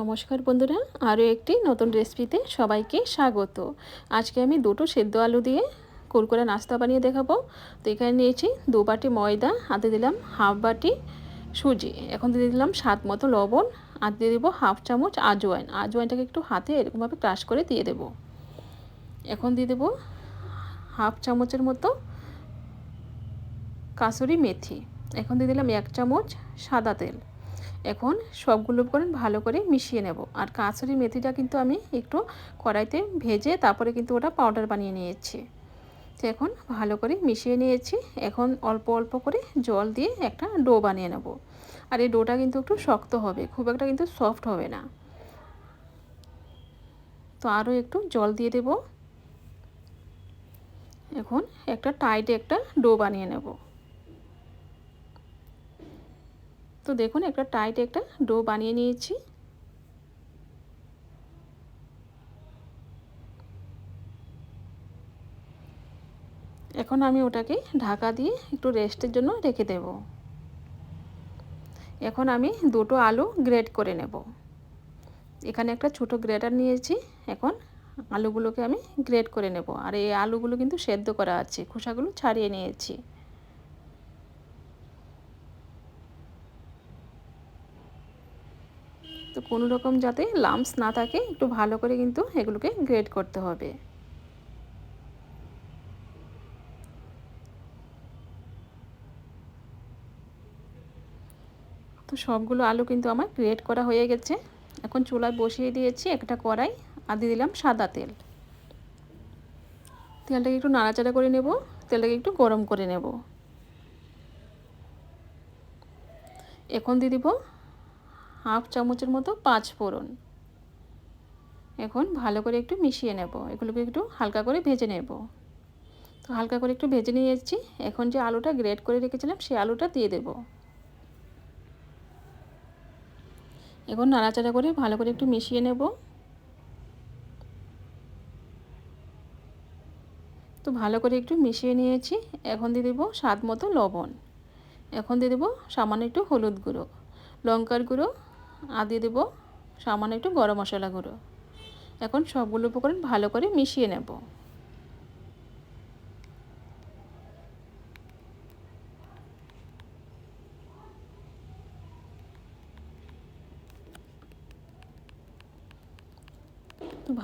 নমস্কার বন্ধুরা, আরও একটি নতুন রেসিপিতে সবাইকে স্বাগত। আজকে আমি দুটো সেদ্ধ আলু দিয়ে কুরকুরে নাস্তা বানিয়ে দেখাবো। তো এখানে নিয়েছি দু বাটি ময়দা হাতে দিলাম হাফ বাটি সুজি। এখন দিয়ে দিলাম স্বাদ মতো লবণ, আর দিয়ে দেবো হাফ চামচ আজওয়াইন। আজওয়াইনটাকে একটু হাতে এরকমভাবে ক্রাশ করে দিয়ে দেবো। এখন দিয়ে দেবো হাফ চামচের মতো কাসুরি মেথি। এখন দিয়ে দিলাম এক চামচ সাদা তেল। এখন সবগুলো উপকরণ ভালো করে মিশিয়ে নেব। আর কাঁচুরি মেথিটা কিন্তু আমি একটু কড়াইতে ভেজে তারপরে কিন্তু ওটা পাউডার বানিয়ে নিয়েছি। তো এখন ভালো করে মিশিয়ে নিয়েছি। এখন অল্প অল্প করে জল দিয়ে একটা ডো বানিয়ে নেব। আর এই ডোটা কিন্তু একটু শক্ত হবে, খুব একটা কিন্তু সফট হবে না। তো আরও একটু জল দিয়ে দেব। এখন একটা টাইট একটা ডো বানিয়ে নেব। তো দেখুন, একটা টাইট একটা ডো বানিয়ে নিয়েছি। এখন আমি ওটাকে ঢাকা দিয়ে একটু রেস্টের জন্য রেখে দেব। এখন আমি দুটো আলু গ্রেড করে নেব। এখানে একটা ছোট গ্রেটার নিয়েছি। এখন আলুগুলোকে আমি গ্রেড করে নেব। আর এই আলুগুলো কিন্তু সেদ্ধ করা আছে। খোসাগুলো ছাড়িয়ে নিয়েছি। তো কোনো রকম যাতে লামস না থাকে, একটু ভালো করে কিন্তু এগুলোকে গ্রেড করতে হবে। তো সবগুলো আলু কিন্তু আমার গ্রেড করা হয়ে গেছে। এখন চুলায় বসিয়ে দিয়েছি একটা কড়াই আর দিয়ে দিলাম সাদা তেল। তেলটাকে একটু নাড়াচাড়া করে নেব, তেলটাকে একটু গরম করে নেব। এখন দিয়ে দিব হাফ চামচের মতো পাঁচ ফোড়ন। এখন ভালো করে একটু মিশিয়ে নেব। এগুলোকে একটু হালকা করে ভেজে নেব। তো হালকা করে একটু ভেজে নিয়ে যাচ্ছি এখন যে আলুটা গ্রেট করে রেখেছিলাম সেই আলুটা দিয়ে দেব। এখন নাড়াচাড়া করে ভালো করে একটু মিশিয়ে নেব। তো ভালো করে একটু মিশিয়ে নিয়েছি। এখন দিয়ে দেবো স্বাদ মতো লবণ। এখন দিয়ে দেবো সামান্য একটু হলুদ গুঁড়ো, লঙ্কার গুঁড়ো আর দিয়ে দেবো সামান্য একটু গরম মশলা গুঁড়ো। এখন সবগুলো উপকরণ ভালো করে মিশিয়ে নেব।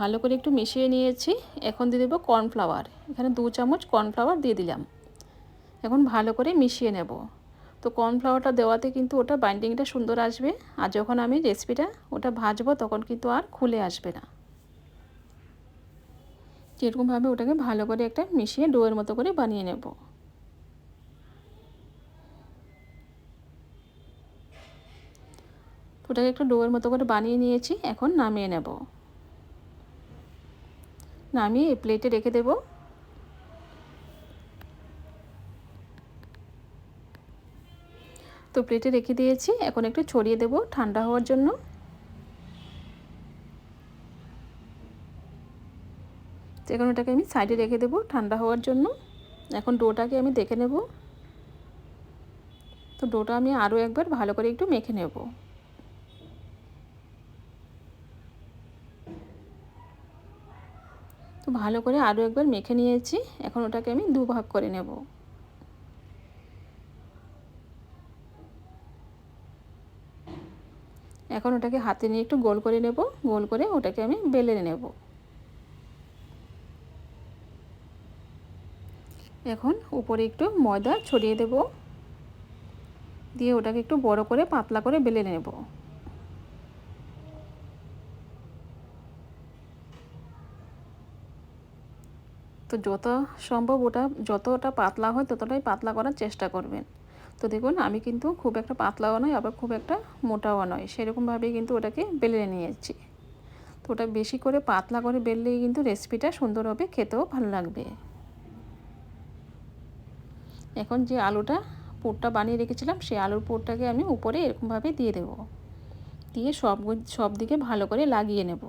ভালো করে একটু মিশিয়ে নিয়েছি। এখন দিয়ে দেবো কর্নফ্লাওয়ার এখানে দু চামচ কর্নফ্লাওয়ার দিয়ে দিলাম। এখন ভালো করে মিশিয়ে নেব। তো কর্নফ্লাওয়ারটা দেওয়াতে কিন্তু ওটা বাইন্ডিংটা সুন্দর আসবে আর যখন আমি রেসিপিটা ওটা ভাজবো তখন কিন্তু আর খুলে আসবে না। যেরকমভাবে ওটাকে ভালো করে একটা মিশিয়ে ডোয়ের মতো করে বানিয়ে নেব। ওটাকে একটু ডোয়ের মতো করে বানিয়ে নিয়েছি, এখন নামিয়ে নেব। নামিয়ে প্লেটে রেখে দেবো। তো প্লেটে রেখে দিয়েছি। এখন একটু ছড়িয়ে দেব ঠান্ডা হওয়ার জন্য। এখন ওটাকে আমি সাইডে রেখে দেবো ঠান্ডা হওয়ার জন্য। এখন ডোটাকে আমি দেখে নেব। তো ডোটা আমি আরও একবার ভালো করে একটু মেখে নেব। তো ভালো করে আরও একবার মেখে নিয়েছি। এখন ওটাকে আমি দু ভাগ করে নেব। এখন ওটাকে হাতে নিয়ে একটু গোল করে নেব, গোল করে ওটাকে আমি বেলে নেব। এখন উপরে একটু ময়দা ছড়িয়ে দেব। দিয়ে ওটাকে একটু বড় করে পাতলা করে বেলে নেব। তো যত সম্ভব ওটা, যতটা পাতলা হয় ততটাই পাতলা করার চেষ্টা করবেন। তো দেখুন, আমি কিন্তু খুব একটা পাতলাও নয় আবার খুব একটা মোটাও নয় সেরকমভাবেই কিন্তু ওটাকে বেলে নিয়েছি। তো ওটা বেশি করে পাতলা করে বেললেই কিন্তু রেসিপিটা সুন্দর হবে, খেতেও ভালো লাগবে। এখন যে আলুটা পুরটা বানিয়ে রেখেছিলাম, সেই আলুর পুরটাকে আমি উপরে এরকমভাবে দিয়ে দেবো। দিয়ে সব সব দিকে ভালো করে লাগিয়ে নেব।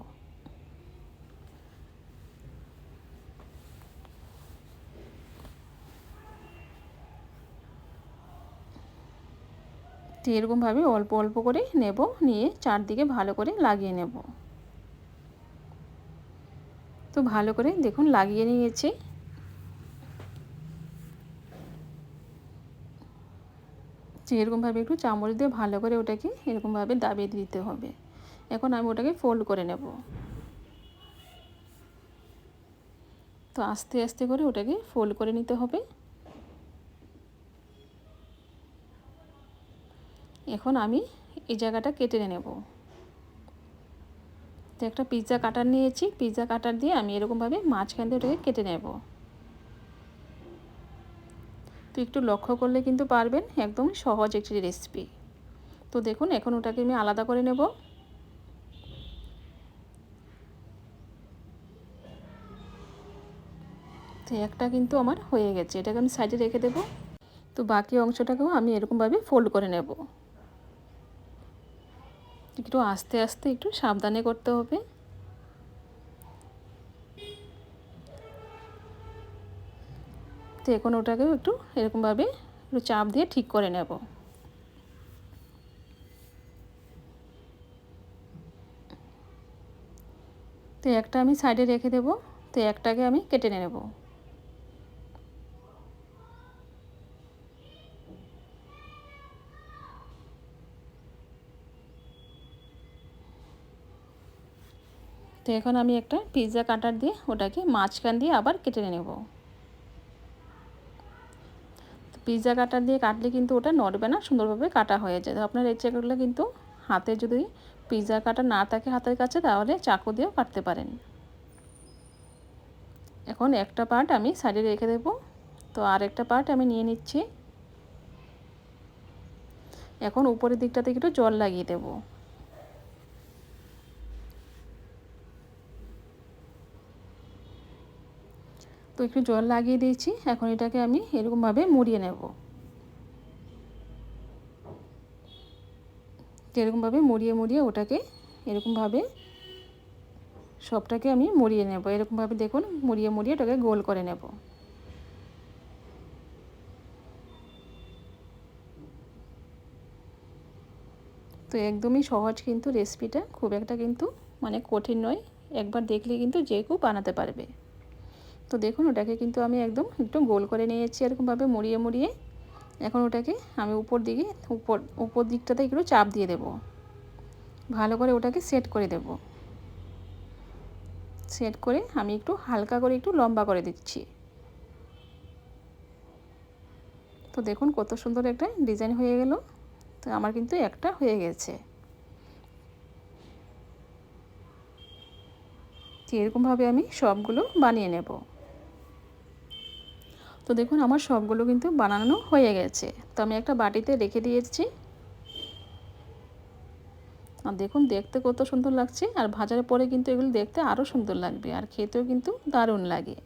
তো এরকমভাবে অল্প অল্প করে নেব, নিয়ে চারদিকে ভালো করে লাগিয়ে নেব। তো ভালো করে দেখুন লাগিয়ে নিয়েছি। এরকমভাবে একটু চামচ দিয়ে ভালো করে ওটাকে এরকমভাবে দাবিয়ে দিতে হবে। এখন আমি ওটাকে ফোল্ড করে নেব। তো আস্তে আস্তে করে ওটাকে ফোল্ড করে নিতে হবে। এখন আমি এই জায়গাটা কেটে নেব। তো একটা পিৎজা কাটার নিয়েছি পিৎজা কাটার দিয়ে আমি এরকমভাবে মাঝখান দিয়ে ওটাকে কেটে নেব। তো একটু লক্ষ্য করলে কিন্তু পারবেন, একদম সহজ একটি রেসিপি তো দেখুন, এখন ওটাকে আমি আলাদা করে নেব। তো একটা কিন্তু আমার হয়ে গেছে, এটাকে আমি সাইডে রেখে দেব। তো বাকি অংশটাকেও আমি এরকমভাবে ফোল্ড করে নেব। একটু আস্তে আস্তে একটু সাবধানে করতে হবে। তো এখন ওটাকেও একটু এরকমভাবে একটু চাপ দিয়ে ঠিক করে নেব। তো একটা আমি সাইডে রেখে দেব, তো একটাকে আমি কেটে নেব। এখন আমি একটা পিৎজা কাটার দিয়ে ওটাকে মাঝখান দিয়ে আবার কেটে নেব। পিৎজা কাটার দিয়ে কাটলে কিন্তু ওটা নড়বে না, সুন্দরভাবে কাটা হয়ে যায়। তো আপনার এই করলে কিন্তু হাতে যদি পিৎজা কাটা না থাকে হাতের কাছে, তাহলে চাকু দিয়েও কাটতে পারেন। এখন একটা পার্ট আমি সাইডে রেখে দেব। তো আর একটা পার্ট আমি নিয়ে নিচ্ছি। এখন উপরের দিকটাতে একটু জল লাগিয়ে দেবো। তো একটু জল লাগিয়ে দিয়েছি। এখন এটাকে আমি এরকমভাবে মুড়িয়ে নেব। এরকমভাবে মুড়িয়ে মুড়িয়ে ওটাকে এরকমভাবে সবটাকে আমি মুড়িয়ে নেব। এরকমভাবে দেখুন, মুড়িয়ে মুড়িয়ে ওটাকে গোল করে নেব। তো একদমই সহজ কিন্তু রেসিপিটা, খুব একটা কিন্তু মানে কঠিন নয়। একবার দেখলে কিন্তু যে কেউ বানাতে পারবে। তো দেখুন, ওটাকে কিন্তু আমি একদম একটু গোল করে নিয়েছি এরকমভাবে মুড়িয়ে মুড়িয়ে। এখন ওটাকে আমি উপর দিকে, উপর উপর দিকটাতে একটু চাপ দিয়ে দেব। ভালো করে ওটাকে সেট করে দেব। সেট করে আমি একটু হালকা করে একটু লম্বা করে দিচ্ছি। তো দেখুন, কত সুন্দর একটা ডিজাইন হয়ে গেল। তো আমার কিন্তু একটা হয়ে গেছে। এরকমভাবে আমি সবগুলো বানিয়ে নেব। তো দেখুন, আমার সবগুলো কিন্তু বানানো হয়ে গেছে। তো আমি একটা বাটিতে রেখে দিয়েছি। আর দেখুন, দেখতে কত সুন্দর লাগছে। আর ভাজার পরে কিন্তু এগুলো দেখতে আরও সুন্দর লাগবে। আর খেতেও কিন্তু দারুণ লাগে।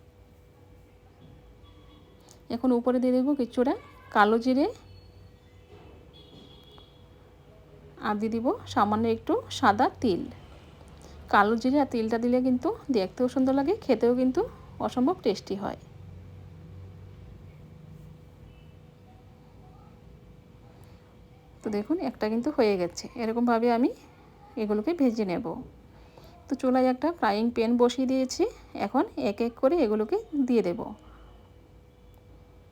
এখন উপরে দিয়ে দেবো কিছুটা কালো জিরে। আর দিয়ে দিব সামান্য একটু সাদা তিল। কালো জিরে আর তিলটা দিলে কিন্তু দেখতেও সুন্দর লাগে, খেতেও কিন্তু অসম্ভব টেস্টি হয়। তো দেখুন, একটা কিন্তু হয়ে গেছে। এরকমভাবে আমি এগুলোকে ভেজে নেব। তো চুলায় একটা ফ্রাইং প্যান বসিয়ে দিয়েছি। এখন এক এক করে এগুলোকে দিয়ে দেব।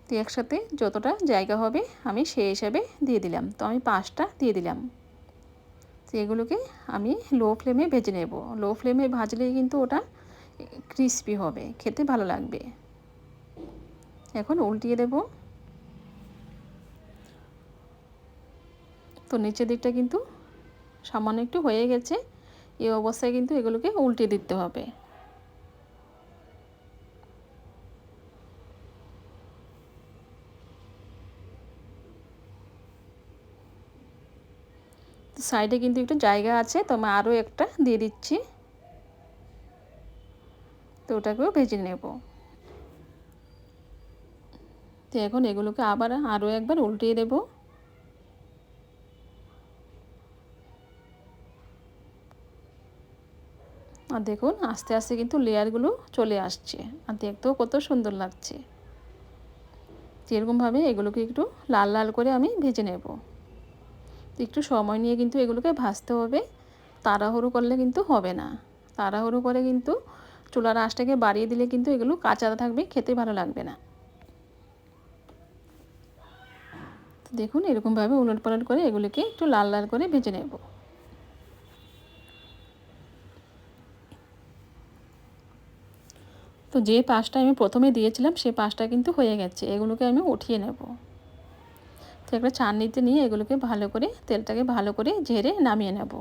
তো একসাথে যতটা জায়গা হবে, আমি সেই হিসাবে দিয়ে দিলাম। তো আমি পাঁচটা দিয়ে দিলাম। তো এগুলোকে আমি লো ফ্লেমে ভেজে নেব। লো ফ্লেমে ভাজলেই কিন্তু ওটা ক্রিস্পি হবে। খেতে ভালো লাগবে। এখন উল্টিয়ে দেবো। তো নিচের দিকটা কিন্তু সামান্য একটু হয়ে গেছে। এই অবস্থায় কিন্তু এগুলোকে উল্টে দিতে হবে। সাইডে কিন্তু একটু জায়গা আছে, তো আমি আরও একটা দিয়ে দিচ্ছি। তো ওটাকেও ভেজে নেব। তো এখন এগুলোকে আবার আরও একবার উল্টিয়ে দেবো। আর দেখুন, আস্তে আস্তে কিন্তু লেয়ারগুলো চলে আসছে। আর দেখতেও কত সুন্দর লাগছে। এরকমভাবে এগুলোকে একটু লাল লাল করে আমি ভেজে নেব। একটু সময় নিয়ে কিন্তু এগুলোকে ভাজতে হবে। তাড়াহুড়ো করলে কিন্তু হবে না। তাড়াহুড়ো করে কিন্তু চুলার আঁচটাকে বাড়িয়ে দিলে কিন্তু এগুলো কাঁচা থাকবে, খেতে ভালো লাগবে না। দেখুন, এরকমভাবে উলট পালট করে এগুলোকে একটু লাল লাল করে ভেজে নেব। তো যে পাশটা আমি প্রথমে দিয়েছিলাম, সে পাশটা কিন্তু হয়ে গেছে। এগুলোকে আমি উঠিয়ে নেব। তো একটা চাননিতে নিয়ে এগুলোকে ভালো করে, তেলটাকে ভালো করে ঝেড়ে নামিয়ে নেব।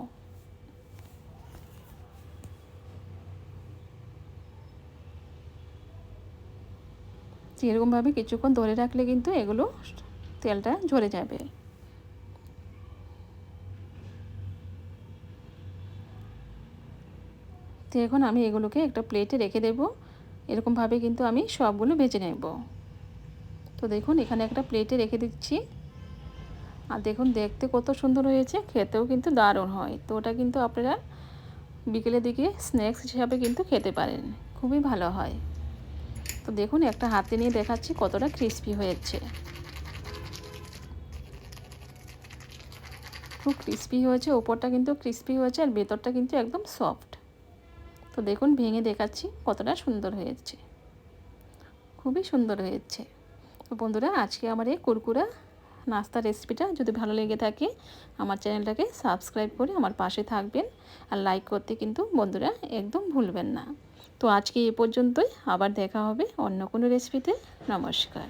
এরকমভাবে কিছুক্ষণ ধরে রাখলে কিন্তু এগুলো তেলটা ঝরে যাবে। তো এখন আমি এগুলোকে একটা প্লেটে রেখে দেব। এরকমভাবে কিন্তু আমি সবগুলো ভেজে নেব। তো দেখুন, এখানে একটা প্লেটে রেখে দিচ্ছি। আর দেখুন, দেখতে কত সুন্দর হয়েছে, খেতেও কিন্তু দারুণ হয়। তো ওটা কিন্তু আপনারা বিকেলের দিকে স্ন্যাক্স হিসাবে কিন্তু খেতে পারেন, খুবই ভালো হয়। তো দেখুন, একটা হাতে নিয়ে দেখাচ্ছি কতটা ক্রিস্পি হয়েছে। খুব ক্রিস্পি হয়েছে, ওপরটা কিন্তু ক্রিস্পি হয়েছে, আর ভেতরটা কিন্তু একদম সফট তো দেখুন, ভেঙে দেখাচ্ছি কতটা সুন্দর হয়েছে। খুবই সুন্দর হয়েছে। তো বন্ধুরা, আজকে আমার এই কুরকুরা নাস্তা রেসিপিটা যদি ভালো লেগে থাকে, আমার চ্যানেলটাকে সাবস্ক্রাইব করে আমার পাশে থাকবেন আর লাইক করতে কিন্তু বন্ধুরা একদম ভুলবেন না। তো আজকে এ পর্যন্তই, আবার দেখা হবে অন্য কোনো রেসিপিতে। নমস্কার।